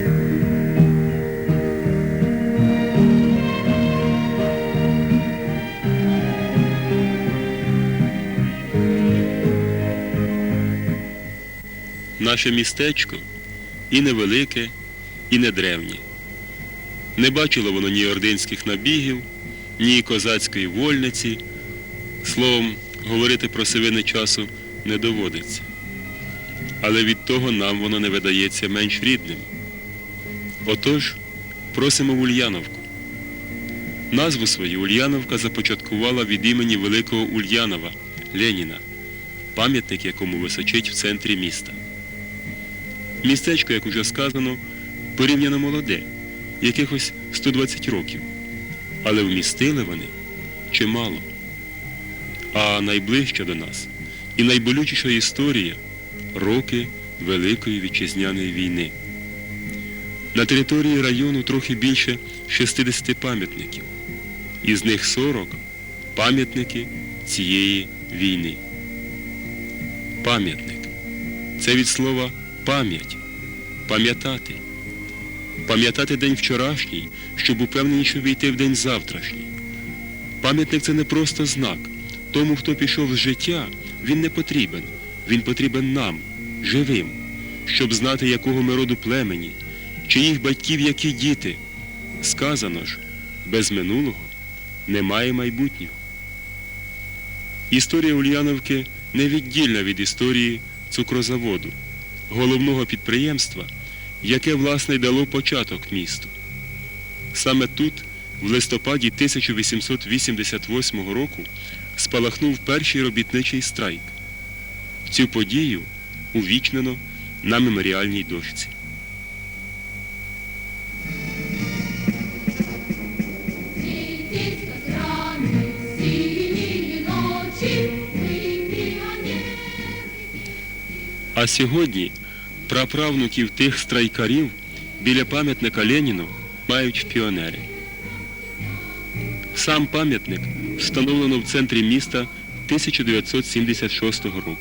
Наше містечко і невелике, і не древнє. Не бачило воно ні ординських набігів, ні козацької вольниці. Словом, говорити про сивини часу не доводиться. Але від того нам воно не видається менш рідним. Отож, просимо в Ульяновку. Назву свою Ульяновка започаткувала від імені великого Ульянова Леніна, пам'ятник якому височить в центрі міста. Містечко, як уже сказано, порівняно молоде, якихось 120 років. Але вмістили вони чимало. А найближча до нас і найболючіша історія роки Великої Вітчизняної війни. На території району трохи більше 60 пам'ятників. Із них 40 пам'ятники цієї війни. Пам'ятник це від слова пам'ять, пам'ятати. Пам'ятати день вчорашній, щоб упевненіше війти в день завтрашній. Пам'ятник це не просто знак. Тому, хто пішов з життя, він не потрібен. Він потрібен нам, живим, щоб знати, якого ми роду племені, чиїх батьків які діти. Сказано ж, без минулого немає майбутнього. Історія Ульяновки невіддільна від історії цукрозаводу, головного підприємства, яке, власне, дало початок місту. Саме тут, в листопаді 1888 року, спалахнув перший робітничий страйк. Цю подію увічнено на меморіальній дошці. А сьогодні праправнуків тих страйкарів біля пам'ятника Леніну мають в піонери. Сам пам'ятник встановлено в центрі міста 1976 року.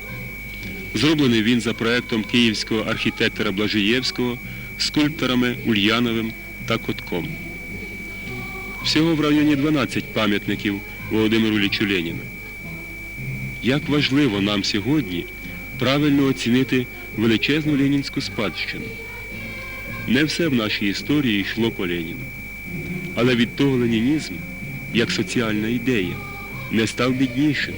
Зроблений він за проектом київського архітектора Блажиєвського, скульпторами Ульяновим та Котком. Всього в районі 12 пам'ятників Володимиру Лічу Леніну. Як важливо нам сьогодні правильно оцінити величезну ленінську спадщину. Не все в нашій історії йшло по Леніну. Але від того ленінізм, як соціальна ідея, не став біднішим.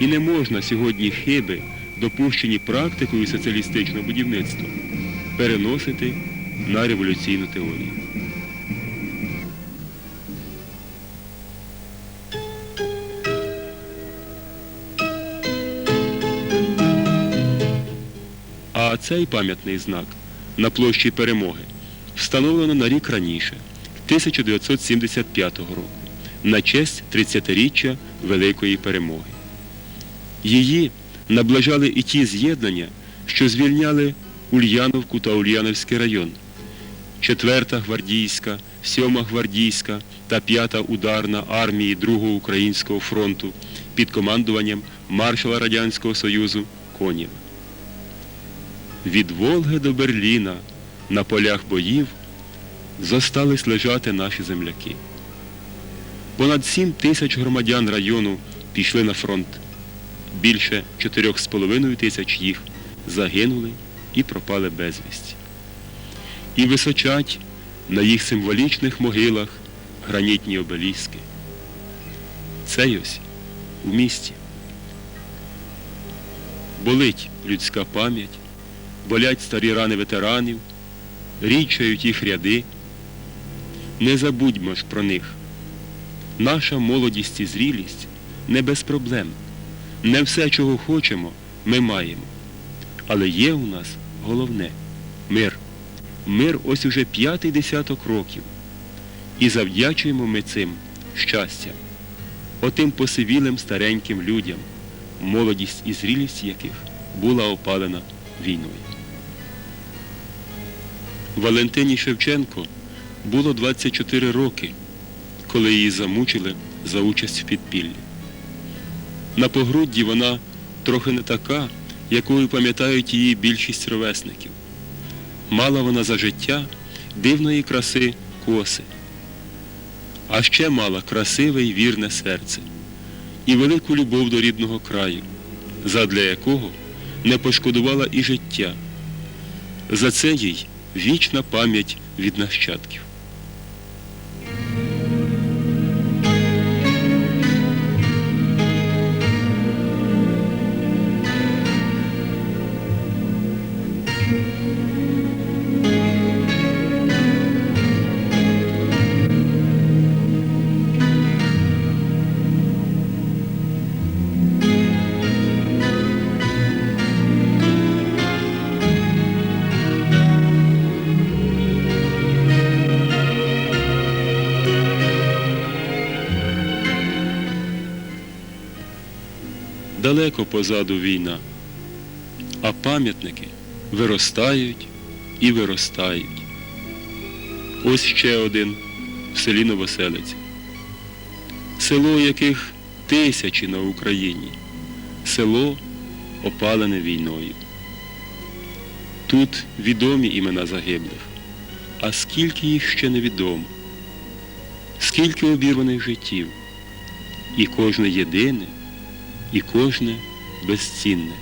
І не можна сьогодні хиби, допущені практикою соціалістичного будівництва, переносити на революційну теорію. А цей пам'ятний знак на площі Перемоги встановлено на рік раніше, 1975 року, на честь 30-річчя Великої Перемоги. Її наближали і ті з'єднання, що звільняли Ульяновку та Ульяновський район. 4-та гвардійська, 7-ма гвардійська та 5-та ударна армії Другого Українського фронту під командуванням маршала Радянського Союзу Конєва. Від Волги до Берліна на полях боїв зостались лежати наші земляки. Понад 7 тисяч громадян району пішли на фронт. Більше 4,5 тисяч їх загинули і пропали безвісті. І височать на їх символічних могилах гранітні обеліски. Це ось у місті. Болить людська пам'ять, болять старі рани ветеранів, річають їх ряди. Не забудьмо ж про них. Наша молодість і зрілість не без проблем. Не все, чого хочемо, ми маємо. Але є у нас головне мир. Мир ось уже п'ятий десяток років. І завдячуємо ми цим щастям, отим посивілим стареньким людям, молодість і зрілість яких була опалена війною. Валентині Шевченко було 24 роки, коли її замучили за участь в підпіллі. На погрудді вона трохи не така, якою пам'ятають її більшість ровесників. Мала вона за життя дивної краси коси, а ще мала красиве й вірне серце і велику любов до рідного краю, задля якого не пошкодувала і життя. За це їй вічна пам'ять від нащадків. Далеко позаду війна, а пам'ятники виростають і виростають. Ось ще один в селі Новоселець. Село, яких тисячі на Україні, село опалене війною. Тут відомі імена загиблих, а скільки їх ще невідомо, скільки обірваних життів, і кожне єдине і кожне безцінне.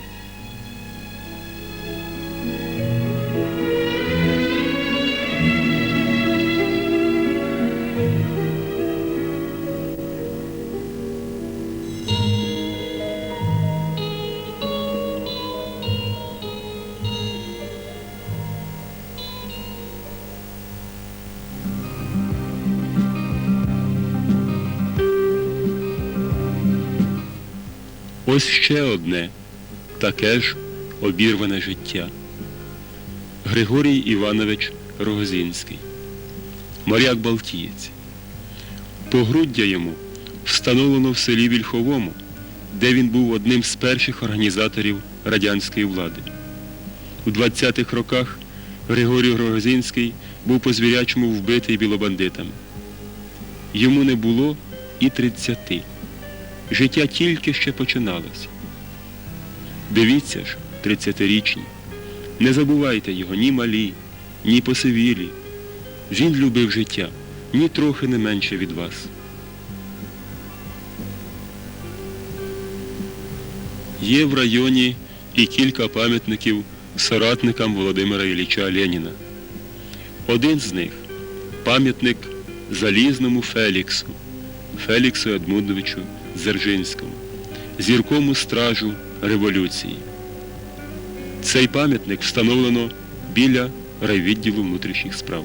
Ось ще одне, таке ж обірване життя. Григорій Іванович Рогозинський, моряк Балтієць. Погруддя йому встановлено в селі Вільховому, де він був одним з перших організаторів радянської влади. У 20-х роках Григорій Рогозинський був по звірячому вбитий білобандитами. Йому не було і 30. Життя тільки ще починалося. Дивіться ж, тридцятирічні, не забувайте його ні малі, ні посивілі. Він любив життя ні трохи не менше від вас. Є в районі і кілька пам'ятників соратникам Володимира Ілліча Леніна. Один з них пам'ятник Залізному Феліксу, Феліксу Едмундовичу Дзержинському, зіркому стражу революції. Цей пам'ятник встановлено біля райвідділу внутрішніх справ.